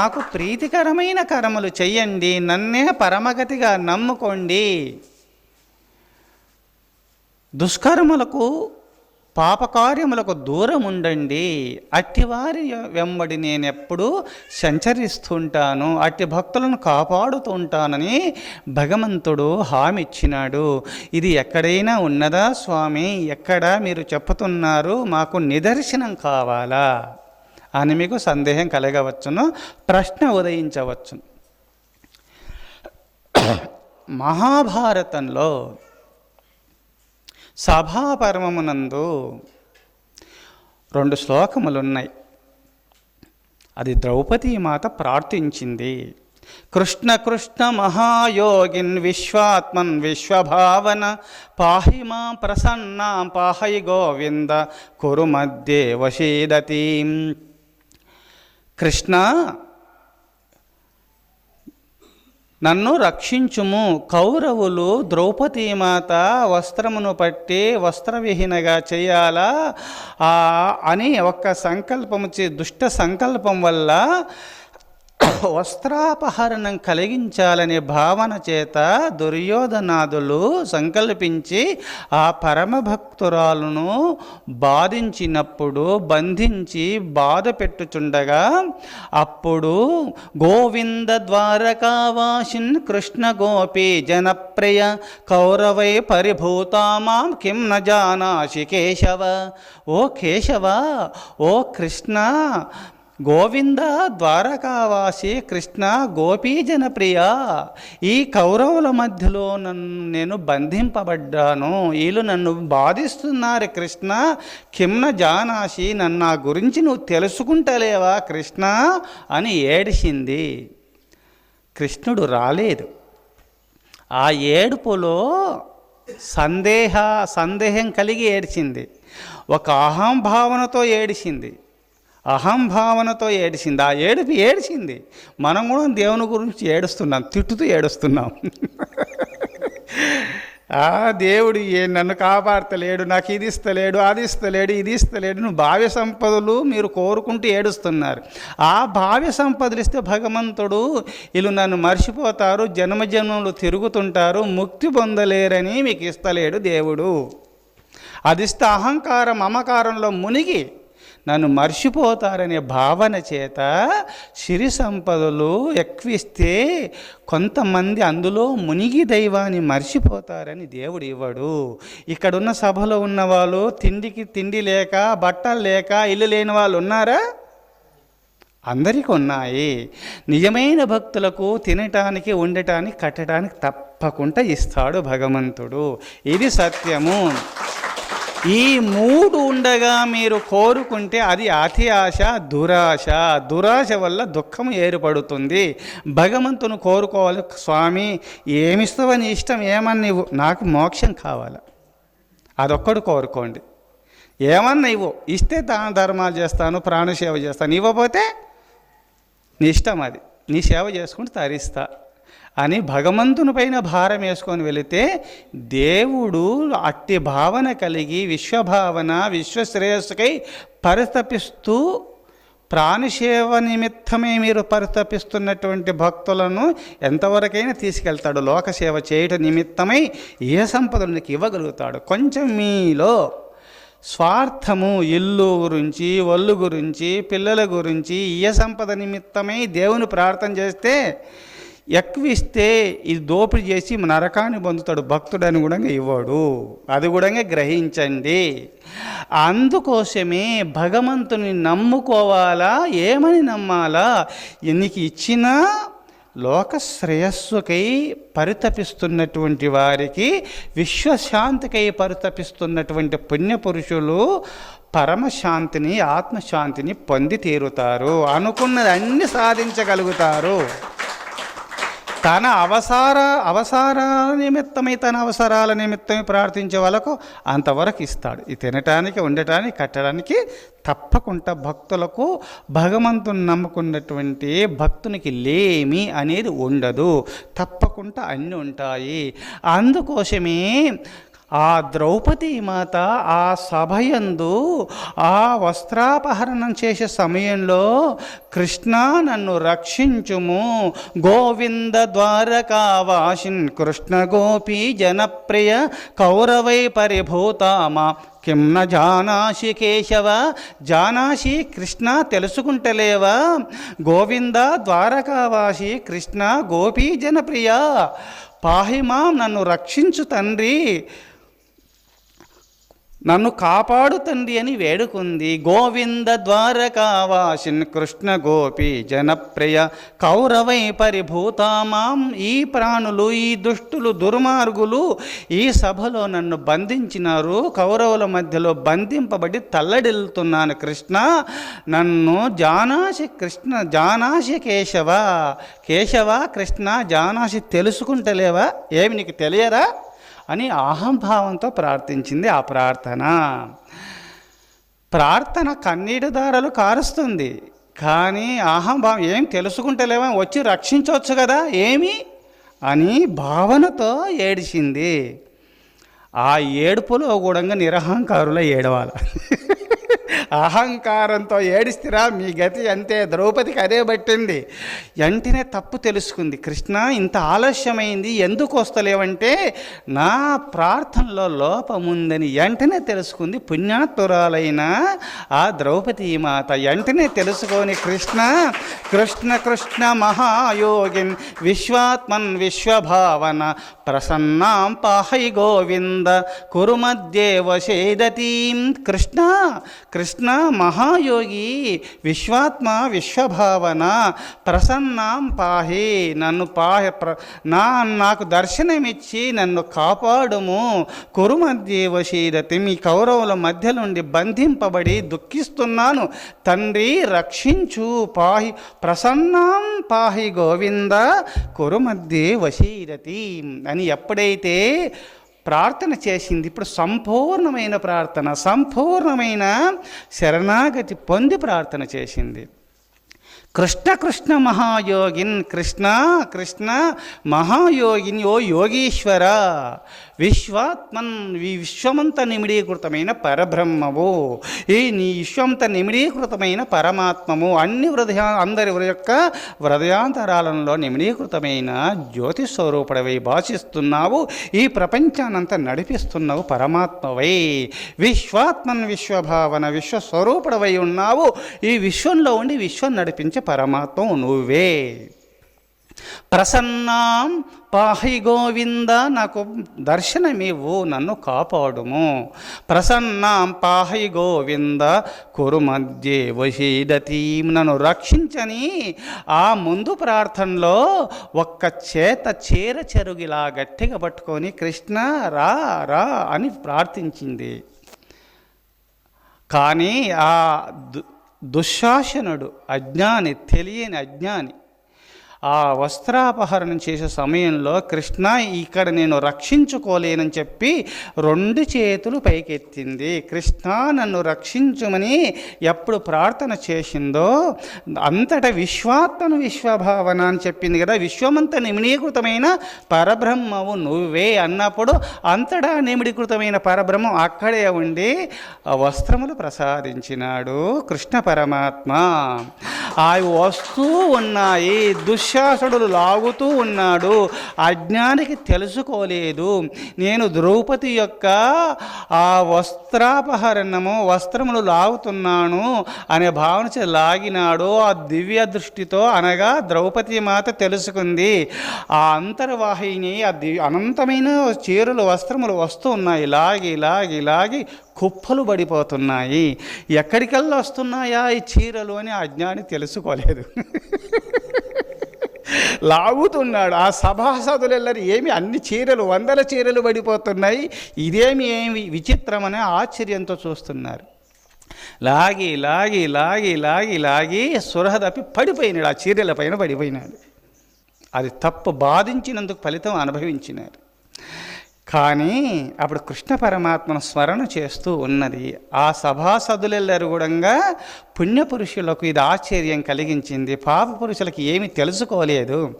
నాకు ప్రీతికరమైన కర్మలు చెయ్యండి నన్నే పరమగతిగా నమ్ముకోండి. దుష్కర్మలకు పాపకార్యములకు దూరం ఉండండి అట్టివారి వెంబడి నేనెప్పుడూ సంచరిస్తుంటాను అట్టి భక్తులను కాపాడుతుంటానని భగవంతుడు హామీ ఇచ్చినాడు ఇది ఎక్కడైనా ఉన్నదా స్వామి? ఎక్కడ మీరు చెప్పుతున్నారు? మాకు నిదర్శనం కావాలా? అని మీకు సందేహం కలగవచ్చును ప్రశ్న ఉదయించవచ్చును. మహాభారతంలో సభాపర్వమునందు రెండు శ్లోకములున్నాయి. అది ద్రౌపదీ మాత ప్రార్థించింది. కృష్ణ కృష్ణ మహాయోగిన్ విశ్వాత్మన్ విశ్వభావన పాహి మా ప్రసన్నా పాహై గోవింద కురు మధ్యే వశీదతీం. కృష్ణ నన్ను రక్షించుము. కౌరవులు ద్రౌపదీమాత వస్త్రమును పట్టి వస్త్రవిహీనగా చేయాలా? అని ఒక సంకల్పము చే దుష్ట సంకల్పం వల్ల వస్త్రాపహరణం కలిగించాలనే భావన చేత దుర్యోధనాదులు సంకల్పించి ఆ పరమభక్తురాలను బాధించినప్పుడు బంధించి బాధ పెట్టుచుండగా అప్పుడు గోవింద ద్వారకావాసిన్ కృష్ణ గోపి జనప్రియ కౌరవై పరిభూతామాం కిం న జానాసి కేశవ. ఓ కేశవ ఓ కృష్ణ గోవింద ద్వారకావాసి కృష్ణ గోపీజనప్రియ ఈ కౌరవుల మధ్యలో నన్ను నేను బంధింపబడ్డాను. వీళ్ళు నన్ను బాధిస్తున్నారు కృష్ణ. కిమ్న జానాసి నన్ను నా గురించి నువ్వు తెలుసుకుంటలేవా కృష్ణ అని ఏడిసింది. కృష్ణుడు రాలేదు. ఆ ఏడుపులో సందేహ సందేహం కలిగి ఏడిచింది. ఒక అహంభావనతో ఏడిచింది అహంభావనతో ఏడిసింది. ఆ ఏడుపు ఏడిచింది మనం కూడా దేవుని గురించి ఏడుస్తున్నాం తిట్టుతూ ఏడుస్తున్నాం. ఆ దేవుడు ఏ నన్ను కాపాడతలేడు నాకు ఇది ఇస్తలేడు అది ఇస్తలేడు ఇది ఇస్తలేడు నువ్వు భావ్య సంపదలు మీరు కోరుకుంటూ ఏడుస్తున్నారు. ఆ భావ్య సంపదలు ఇస్తే భగవంతుడు వీళ్ళు నన్ను మర్చిపోతారు జన్మజన్మలు తిరుగుతుంటారు ముక్తి పొందలేరని మీకు ఇస్తలేడు దేవుడు. అది ఇస్తే అహంకారం మమకారంలో మునిగి నన్ను మర్చిపోతారనే భావన చేత సిరి సంపదలు ఎక్విస్తే కొంతమంది అందులో మునిగి దైవాన్ని మర్చిపోతారని దేవుడు ఇవ్వడు. ఇక్కడున్న సభలో ఉన్న వాళ్ళు తిండికి తిండి లేక బట్టలు లేక ఇల్లు లేని వాళ్ళు ఉన్నారా? అందరికీ ఉన్నాయి నిజమైన భక్తులకు తినటానికి ఉండటానికి కట్టడానికి తప్పకుండా ఇస్తాడు భగవంతుడు. ఇది సత్యము. ఈ మూడు ఉండగా మీరు కోరుకుంటే అది అతి ఆశ దురాశ. దురాశ వల్ల దుఃఖం ఏర్పడుతుంది. భగవంతుని కోరుకోవాలి స్వామి ఏమిస్తావని ఇష్టం ఏమని నీవు నాకు మోక్షం కావాలి. అదొక్కడు కోరుకోండి. ఏమన్నా ఇవ్వు. ఇస్తే దాన ధర్మాలు చేస్తాను ప్రాణసేవ చేస్తాను. ఇవ్వకపోతే నీ ఇష్టం అది. నీ సేవ చేసుకుంటూ తరిస్తా. అని భగవంతుని పైన భారం వేసుకొని వెళితే దేవుడు అట్టి భావన కలిగి విశ్వభావన విశ్వశ్రేయస్సుకై పరితపిస్తూ ప్రాణసేవ నిమిత్తమే మీరు పరితపిస్తున్నటువంటి భక్తులను ఎంతవరకైనా తీసుకెళ్తాడు. లోకసేవ చేయటం నిమిత్తమై ఏ సంపదలు నీకు ఇవ్వగలుగుతాడు. కొంచెం మీలో స్వార్థము ఇల్లు గురించి ఒళ్ళు గురించి పిల్లల గురించి ఏ సంపద నిమిత్తమై దేవుని ప్రార్థన చేస్తే ఎక్కువ ఇస్తే ఇది దోపిడీ చేసి నరకాన్ని పొందుతాడు భక్తుడని కూడా ఇవ్వడు. అది కూడా గ్రహించండి. అందుకోసమే భగవంతుని నమ్ముకోవాలా? ఏమని నమ్మాలా? నీకు ఇచ్చినా లోక శ్రేయస్సుకై పరితపిస్తున్నటువంటి వారికి విశ్వశాంతికై పరితపిస్తున్నటువంటి పుణ్యపురుషులు పరమశాంతిని ఆత్మశాంతిని పొంది తీరుతారు. అనుకున్నది అన్ని సాధించగలుగుతారు. తన అవసర అవసరాల నిమిత్తమై తన అవసరాల నిమిత్తమై ప్రార్థించే వాళ్ళకు అంతవరకు ఇస్తాడు. ఇది తినటానికి ఉండటానికి కట్టడానికి తప్పకుండా భక్తులకు భగవంతుని నమ్ముకున్నటువంటి భక్తునికి లేమి అనేది ఉండదు. తప్పకుండా అన్నీ ఉంటాయి. అందుకోసమే ఆ ద్రౌపది మాత ఆ సభయందు ఆ వస్త్రాపహరణం చేసే సమయంలో కృష్ణ నన్ను రక్షించుము. గోవింద ద్వారకావాసిన్ కృష్ణ గోపీ జనప్రియ కౌరవై పరిభూతామా. కిం న జానాసి కేశవ జానాసి కృష్ణ తెలుసుకుంటలేవా. గోవింద ద్వారకావాసి కృష్ణ గోపీ జనప్రియ. పాహిమాం నన్ను రక్షించు తండ్రి. నన్ను కాపాడు తండ్రి అని వేడుకుంది. గోవింద ద్వారకావాసిన్ కృష్ణ గోపి జనప్రియ కౌరవై పరిభూతామాం. ఈ ప్రాణులు ఈ దుష్టులు దుర్మార్గులు ఈ సభలో నన్ను బంధించినారు. కౌరవుల మధ్యలో బంధింపబడి తల్లడిల్లుతున్నాను కృష్ణ. నన్ను జానాసి కృష్ణ జానాసి కేశవ కేశవ కృష్ణ జానాసి తెలుసుకుంటలేవా? ఏమి నీకు తెలియరా అని అహంభావంతో ప్రార్థించింది ఆ ప్రార్థన. ప్రార్థన కన్నీటి దారలు కారుస్తుంది. కానీ అహంభావం ఏం తెలుసుకుంటలేమో వచ్చి రక్షించవచ్చు కదా ఏమి? అని భావనతో ఏడిచింది. ఆ ఏడుపులో కూడా నిరహంకారుల ఏడవాల. అహంకారంతో ఏడిస్తిరా మీ గతి అంతే. ద్రౌపదికి అదే పట్టింది. వెంటనే తప్పు తెలుసుకుంది. కృష్ణ ఇంత ఆలస్యమైంది ఎందుకు వస్తలేవంటే నా ప్రార్థనలో లోపం ఉందని వెంటనే తెలుసుకుంది పుణ్యాత్తురాలైన ఆ ద్రౌపది మాత. వెంటనే తెలుసుకొని కృష్ణ కృష్ణ కృష్ణ మహాయోగిన్ విశ్వాత్మన్ విశ్వభావన ప్రసన్నాం పాహై గోవింద కురుమధ్యే వశేదతీం. కృష్ణ కృష్ణ కృష్ణ మహాయోగి విశ్వాత్మ విశ్వభావన ప్రసన్నాం పాహి నన్ను పాహ ప్ర నా నాకు దర్శనమిచ్చి నన్ను కాపాడుము. కురుమధ్యే వశీదతి మీ కౌరవుల మధ్య నుండి బంధింపబడి దుఃఖిస్తున్నాను. తండ్రి రక్షించు పాహి ప్రసన్నాం పాహి గోవింద కురుమధ్యే వశీరతి అని ఎప్పుడైతే ప్రార్థన చేసింది. ఇప్పుడు సంపూర్ణమైన ప్రార్థన సంపూర్ణమైన శరణాగతి పొంది ప్రార్థన చేసింది. కృష్ణ కృష్ణ మహాయోగిన్ కృష్ణ కృష్ణ మహాయోగిని ఓ యోగీశ్వర. విశ్వాత్మన్ ఈ విశ్వమంత నిమిడీకృతమైన పరబ్రహ్మవు. ఈ నీ విశ్వమంత నిమిడీకృతమైన పరమాత్మము అన్ని హృదయ అందరి యొక్క హృదయాంతరాలంలో నిమిడీకృతమైన జ్యోతి స్వరూపుడవై భాషిస్తున్నావు. ఈ ప్రపంచానంతా నడిపిస్తున్నావు పరమాత్మవై. విశ్వాత్మన్ విశ్వభావన విశ్వస్వరూపుడవై ఉన్నావు. ఈ విశ్వంలో ఉండి విశ్వం నడిపించే పరమాత్మ నువ్వే. ప్రసన్నాం పాహి గోవింద నాకు దర్శనమివ్వు నన్ను కాపాడుము. ప్రసన్నాం పాహి గోవింద కురు మధ్య వశీదతి నన్ను రక్షించని. ఆ ముందు ప్రార్థనలో ఒక్క చేత చీర చెరుగిలా గట్టిగా పట్టుకొని కృష్ణ రా రా అని ప్రార్థించింది. కానీ ఆ దు దుశ్శాసనుడు అజ్ఞాని తెలియని అజ్ఞాని. ఆ వస్త్రాపహరణం చేసే సమయంలో కృష్ణ ఇక్కడ నేను రక్షించుకోలేనని చెప్పి రెండు చేతులు పైకెత్తింది. కృష్ణ నన్ను రక్షించుమని ఎప్పుడు ప్రార్థన చేసిందో అంతట విశ్వాత్మను విశ్వభావన అని చెప్పింది కదా. విశ్వమంత నిమిడీకృతమైన పరబ్రహ్మవు నువ్వే అన్నప్పుడు అంతటా నిమిడీకృతమైన పరబ్రహ్మం అక్కడే ఉండి వస్త్రములు ప్రసాదించినాడు కృష్ణ పరమాత్మ. ఆ వస్తూ ఉన్నాయి. దుష్ దుశ్శాసుడు లాగుతూ ఉన్నాడు. అజ్ఞానికి తెలుసుకోలేదు. నేను ద్రౌపది యొక్క ఆ వస్త్రాపహరణము వస్త్రములు లాగుతున్నాను అనే భావన లాగినాడు. ఆ దివ్య దృష్టితో అనగా ద్రౌపది మాత తెలుసుకుంది. ఆ అంతర్వాహిని ఆ దివ్య అనంతమైన చీరలు వస్త్రములు వస్తూ ఉన్నాయి. లాగి లాగి లాగి కుప్పలు పడిపోతున్నాయి. ఎక్కడికెళ్ళి వస్తున్నాయా ఈ చీరలు అని అజ్ఞాని తెలుసుకోలేదు. లాగుతున్నాడు. ఆ సభాసదులెల్లరి ఏమి అన్ని చీరలు వందల చీరలు పడిపోతున్నాయి. ఇదేమి ఏమి విచిత్రమనే ఆశ్చర్యంతో చూస్తున్నారు. లాగి లాగి లాగి లాగి లాగి సురహదపి పడిపోయినాడు. ఆ చీరల పైన పడిపోయినాడు. అది తప్పు బాధించినందుకు ఫలితం అనుభవించినారు. కానీ అప్పుడు కృష్ణ పరమాత్మను స్మరణ చేస్తూ ఉన్నది. ఆ సభాసదులెల్లరు కూడా పుణ్యపురుషులకు ఇది ఆశ్చర్యం కలిగించింది. పాప పురుషులకి ఏమి తెలుసుకోలేదు.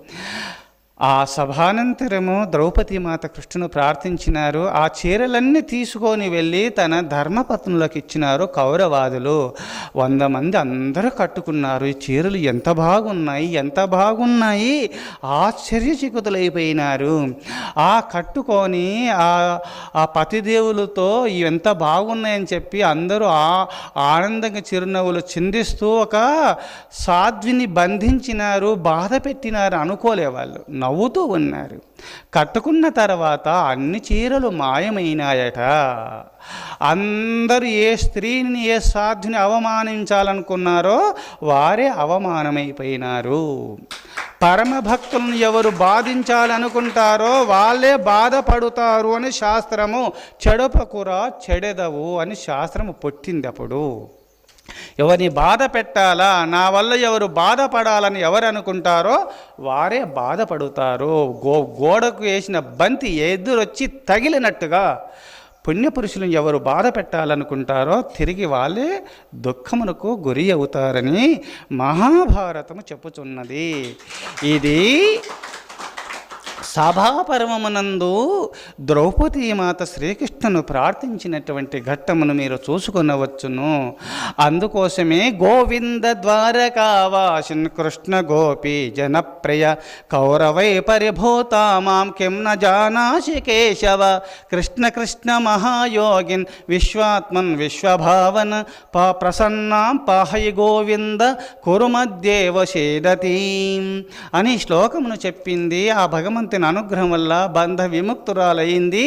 ఆ సభానంతరము ద్రౌపది మాత కృష్ణును ప్రార్థించినారు. ఆ చీరలన్నీ తీసుకొని వెళ్ళి తన ధర్మపత్నులకు ఇచ్చినారు కౌరవాదులు. వంద మంది అందరూ కట్టుకున్నారు. ఈ చీరలు ఎంత బాగున్నాయి ఎంత బాగున్నాయి. ఆశ్చర్యచకితులైపోయినారు. ఆ కట్టుకొని ఆ ఆ పతిదేవులతో ఇవి ఎంత బాగున్నాయని చెప్పి అందరూ ఆ ఆనందంగా చిరునవ్వులు చిందిస్తూ ఒక సాధ్విని బంధించినారు బాధ పెట్టినారు అనుకోలే వాళ్ళు నవ్వుతూ ఉన్నారు. కట్టుకున్న తర్వాత అన్ని చీరలు మాయమైనాయట. అందరూ ఏ స్త్రీని ఏ సాధ్యుని అవమానించాలనుకున్నారో వారే అవమానమైపోయినారు. పరమభక్తులను ఎవరు బాధించాలనుకుంటారో వాళ్ళే బాధపడుతారు అని శాస్త్రము చెడపకురా చెడెదవు అని శాస్త్రము పుట్టింది అప్పుడు. ఎవరిని బాధ పెట్టాలా? నా వల్ల ఎవరు బాధపడాలని ఎవరు అనుకుంటారో వారే బాధపడుతారు. గో గోడకు వేసిన బంతి ఎదురొచ్చి తగిలినట్టుగా పుణ్యపురుషులను ఎవరు బాధ పెట్టాలనుకుంటారో తిరిగి వాళ్ళే దుఃఖమునకు గురి అవుతారని మహాభారతము చెప్పుచున్నది. ఇది సభాపరమమునందు ద్రౌపదీ మాత శ్రీకృష్ణను ప్రార్థించినటువంటి ఘట్టమును మీరు చూసుకొనవచ్చును. అందుకోసమే గోవింద ద్వారకావాసిన్ కృష్ణ గోపి జనప్రియ కౌరవై పరిభూత మాం కిం న జానాసి కేశవ కృష్ణ కృష్ణ మహాయోగిన్ విశ్వాత్మన్ విశ్వభావన్ పా ప్రసన్నాం పాహయి గోవింద కురుమద్దేవ షేదతీం అని శ్లోకమును చెప్పింది ఆ భగవంతుని అనుగ్రహం వల్ల బంధ విముక్తురాలయ్యింది